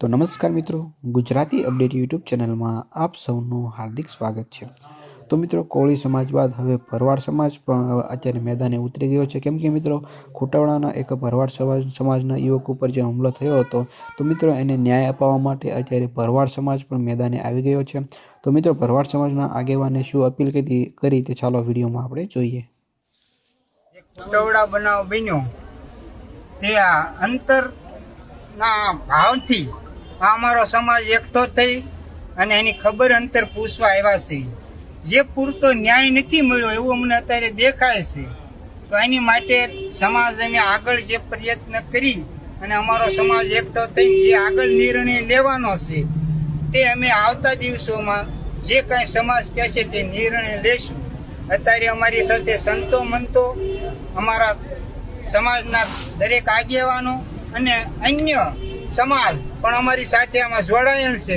તો નમસ્કાર મિત્રો, ગુજરાતી અપડેટ યુટ્યુબ ચેનલમાં આપ સૌનું હાર્દિક સ્વાગત છે. તો મિત્રો, કોળી સમાજ બાદ હવે ભરવાડ સમાજ પણ અત્યારે મેદાને ઉતરી ગયો છે. કેમ કે મિત્રો ખોટાવડાના એક ભરવાડ સમાજ, સમાજના યુવક ઉપર જે હુમલો થયો હતો, તો મિત્રો એને ન્યાય અપાવવા માટે અત્યારે ભરવાડ સમાજ પણ મેદાને આવી ગયો છે. તો મિત્રો, ભરવાડ સમાજના આગેવાને શું અપીલ કરી તે ચાલો વિડીયોમાં આપણે જોઈએ. એક ટવડા બનાવ બન્યો. તે ભાવથી આ અમારો સમાજ એકઠો થઈ અને એની ખબર અંતર પૂછવા આવ્યા છે. જે પૂરતો ન્યાય નથી મળ્યો એવું અમને અત્યારે દેખાય છે. તો એની માટે સમાજ અમે આગળ જે પ્રયત્ન કરી અને અમારો સમાજ એકઠો થઈ જે આગળ નિર્ણય લેવાનો છે, તે અમે આવતા દિવસોમાં જે કાંઈ સમાજ કહે છે તે નિર્ણય લેશું. અત્યારે અમારી સાથે સંતો મંતો, અમારા સમાજના દરેક આગેવાનો અને અન્ય સમાજ પણ અમારી સાથે આમાં જોડાયેલ છે.